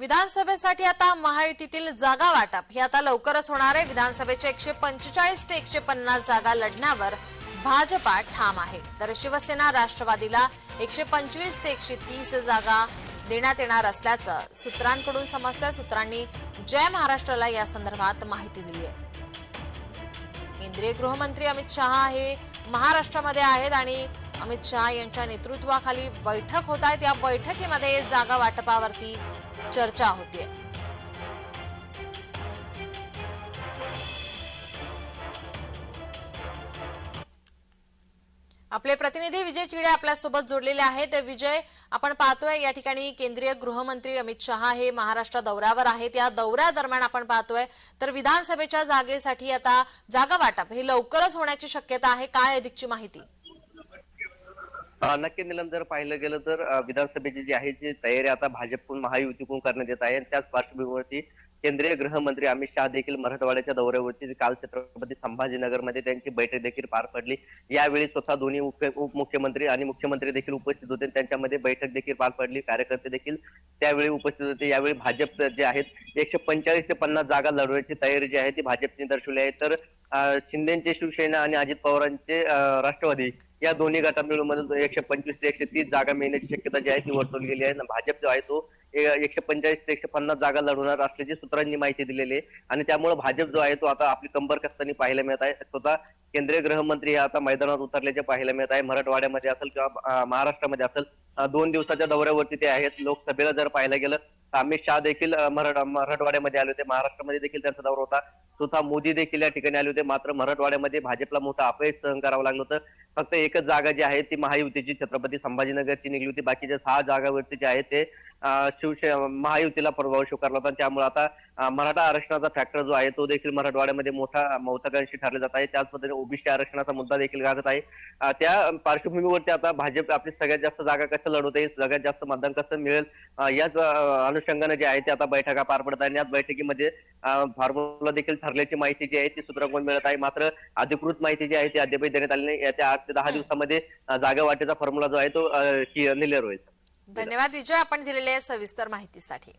विधानसभेसाठी आता महायुतीतील जागा वाटप. हे आता लवकरच होणार आहे. विधानसभेच्या एकशे पंचेचाळीस ते एकशे पन्नास जागा लढण्यावर भाजपा ठाम आहे. तर शिवसेना राष्ट्रवादीला एकशे पंचवीस ते एकशे तीस जागा देण्यात येणार असल्याचं सूत्रांकडून समजल्या सूत्रांनी जय महाराष्ट्राला या संदर्भात माहिती दिली आहे. केंद्रीय गृहमंत्री अमित शहा हे महाराष्ट्रामध्ये आहेत आणि अमित शहा यांच्या नेतृत्वाखाली बैठक होत आहे. त्या बैठकीमध्ये जागा वाटपावरती चर्चा होतीये. आपले प्रतिनिधी विजय चिडे आपल्यासोबत जोडलेले आहेत. विजय आपण पाहतोय या ठिकाणी केंद्रीय गृहमंत्री अमित शहा हे महाराष्ट्र दौऱ्यावर आहेत. या दौऱ्यादरम्यान आपण पाहतोय तर विधानसभेच्या जागेसाठी आता जागा वाटप हे लवकरच होण्याची शक्यता आहे. काय अधिकची माहिती? नक्की निलम जर पाहिलं गेलं तर विधानसभेची जी आहे जी तयारी आता भाजपकडून महायुतीकडून करण्यात येत आहे. त्याच पार्श्वभूमीवरती केंद्रीय गृहमंत्री अमित शहा देखील मराठवाड्याच्या दौऱ्यावरती काल छत्रपती संभाजीनगरमध्ये त्यांची बैठक देखील पार पडली. यावेळी स्वतः दोन्ही उप- उपमुख्यमंत्री आणि मुख्यमंत्री देखील उपस्थित होते. त्यांच्यामध्ये बैठक देखील पार पडली. कार्यकर्ते देखील त्यावेळी उपस्थित होते. यावेळी भाजप जे आहेत एकशे पंचेचाळीस ते पन्नास जागा लढवण्याची तयारी जी आहे ती भाजपने दर्शवली आहे. तर शिंदेचे शिवसेना आणि अजित पवारांचे राष्ट्रवादी या दोन्ही गटात मिळून मध्ये एकशे पंचवीस ते एकशे तीस जागा मिळण्याची शक्यता जी आहे ती वर्तवली गेली आहे. भाजप जो आहे तो एकशे पंचाळीस ते एकशे पन्नास जागा लढवणार असल्याची सूत्रांनी माहिती दिलेली आहे. आणि त्यामुळे भाजप जो आहे तो आता आपली कंबर कसतानी पाहायला मिळत आहे. स्वतः केंद्रीय गृहमंत्री हे आता मैदानात उतरल्याचे पाहायला मिळत आहे. मराठवाड्यामध्ये असेल किंवा महाराष्ट्रामध्ये असेल दोन दिवसाच्या दौऱ्यावरती ते आहेत. लोकसभेला जर पाहायला गेलं अमित शहा देखील मराठवाड्यामध्ये आले होते. महाराष्ट्रामध्ये देखील त्यांचा दौरा होता. स्वतः मोदी देखील या ठिकाणी आले होते. मात्र मराठवाड्यामध्ये भाजपला मोठा अपयश सहन करावं लागलं होतं. फक्त एकच जागा जी आहे ती महायुतीची. छत्रपती संभाजीनगरची निघली होती. बाकीच्या सहा जागावरती जे आहे ते शिवसे महायुतीला प्रभाव स्वीकारला होता. त्यामुळे आता मराठा आरक्षणाचा फॅक्टर जो आहे तो देखील मराठवाड्यामध्ये मोठा महत्वाकांक्षी ठरला जात आहे. त्याच पद्धतीने ओबीसी आरक्षणाचा मुद्दा देखील गाजत आहे. त्या पार्श्वभूमीवरती आता भाजप आपली सगळ्यात जास्त जागा कसं लढवते सगळ्यात जास्त मतदान कसं मिळेल याच अनुषंगाने जे आहे ते आता बैठका पार पडत आहे आणि याच बैठकीमध्ये फॉर्म्युला देखील ठरल्याची माहिती जी आहे ती सूत्रांकडून मिळत आहे. मात्र अधिकृत माहिती जी आहे ती अद्याप देण्यात आली नाही. येत्या आठ ते दहा दिवसामध्ये जागा वाटेचा फॉर्म्युला जो आहे तो क्लिअर होईल. धन्यवाद विजय आपण दिलेल्या सविस्तर माहितीसाठी.